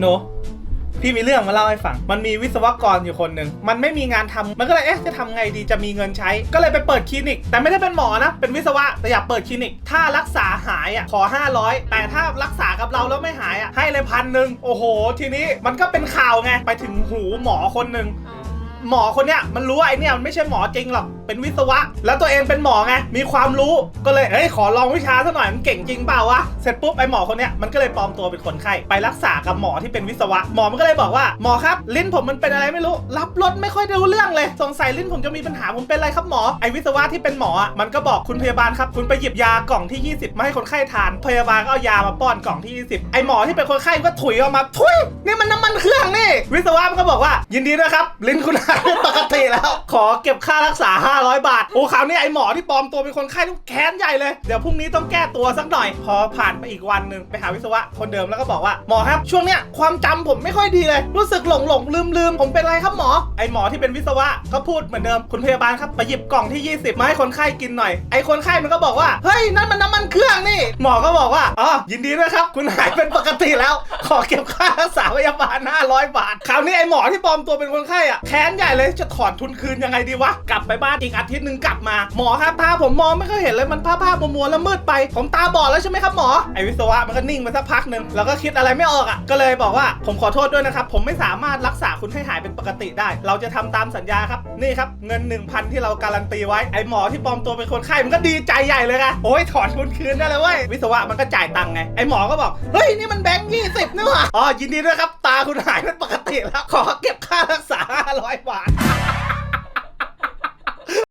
โนพี่มีเรื่องมาเล่าให้ฟัง มันมีวิศวกรอยู่คนหนึ่ง มันไม่มีงานทำมันก็เลย เอ๊ะ จะทำไงดี จะมีเงินใช้ ก็เลยไปเปิดคลินิก แต่ไม่ได้เป็นหมอนะ เป็นวิศวะ แต่อยากเปิดคลินิก ถ้ารักษาหายอะ ขอ 500 แต่ถ้ารักษากับเราแล้วไม่หายอะ ให้เลยพันหนึ่งโอ้โห ทีนี้มันก็เป็นข่าวไง ไปถึงหูหมอคนหนึ่ง หมอคนเนี้ยมันรู้ว่าไอเนี่ยมันไม่ใช่หมอจริงหรอกเป็นวิศวะ แล้วตัวเองเป็นหมอไงมีความรู้ก็เลยเฮ้ยขอลองวิชาซะหน่อยมันเก่งจริงเปล่าวะเสร็จปุ๊บไอหมอคนเนี้ยมันก็เลยปลอมตัวเป็นคนไข้ไปรักษากับหมอที่เป็นวิศวะ หมอมันก็เลยบอกว่าหมอครับ ลิ้นผมมันเป็นอะไรไม่รู้ รับรสไม่ค่อยรู้เรื่องเลย สงสัยลิ้นผมจะมีปัญหาผมเป็นอะไรครับหมอไอวิศวะที่เป็นหมออะมันก็บอกคุณพยาบาลครับคุณไปหยิบยากล่องที่ 20 มาให้คนไข้ทาน พยาบาลก็เอายามาป้อนกล่องที่ 20 ไอหมอที่เป็นคนไข้ก็ถุยออกมาทุยนี่มันน้ำมันเครื่องนี่ วิศวะมันก็บอกว่า ยินดีด้วยครับ ลิ้นคุณปกติแล้ว ขอเก็บค่ารักษา 500 บาท โอ้คราวนี้ไอหมอที่ปลอมตัวเป็นคนไข้ต้องแค้นใหญ่เลย เดี๋ยวพรุ่งนี้ต้องแก้ตัวสักหน่อย พอผ่านไปอีกวันหนึ่งไปหาวิศวะคนเดิมแล้วก็บอกว่าหมอครับช่วงเนี้ยความจำผมไม่ค่อยดีเลย รู้สึกหลงหลงลืมลืมผมเป็นไรครับหมอ ไอหมอที่เป็นวิศวะก็พูดเหมือนเดิมคุณพยาบาลครับไปหยิบกล่องที่ 20 มาให้คนไข้กินหน่อย ไอคนไข้มันก็บอกว่าเฮ้ยนั่นมันน้ำมัน เครื่องนี่ หมอก็บอกว่าอ๋อยินดีด้วยครับ คุณหายเป็นปกติแล้ว ขอเก็บค่ารักษาพยาบาล500 บาท คราวนี้ไอ้หมอที่ปลอมตัวเป็นคนไข้อะแค้นใหญ่เลยจะถอนทุนคืนยังไงดีวะ กลับไปบ้านอีกอาทิตย์หนึ่งกลับมา หมอครับตาผมมองไม่ค่อยเห็นเลยมันผ้าผ้ามัวๆแล้วมืดไป ผมตาบอดแล้วใช่ไหมครับหมอ ไอวิศวะมันก็นิ่งไปสักพักหนึ่งแล้วก็คิดอะไรไม่ออกอะ ก็เลยบอกว่าผมขอโทษด้วยนะครับ ผมไม่สามารถรักษาคุณให้หายเป็นปกติได้ เราจะทำตามสัญญาครับ นี่ครับ เงิน 1,000 ที่เราการันตีไว้ ไอหมอที่ปลอมตัวเป็นคนไข้มันก็ดีใจใหญ่เลยไงโอ้ยถอนทุนคืนได้เลยเว้ยวิศวะมันก็จ่ายตังค์ไงไอหมอก็บอกเฮ้ยนี่มันแบงค์ยี่สิบนี่หว่าอ๋อยินดีด้วยครับ ตาคุณหายเป็นปกติแล้วขอเก็บค่ารักษา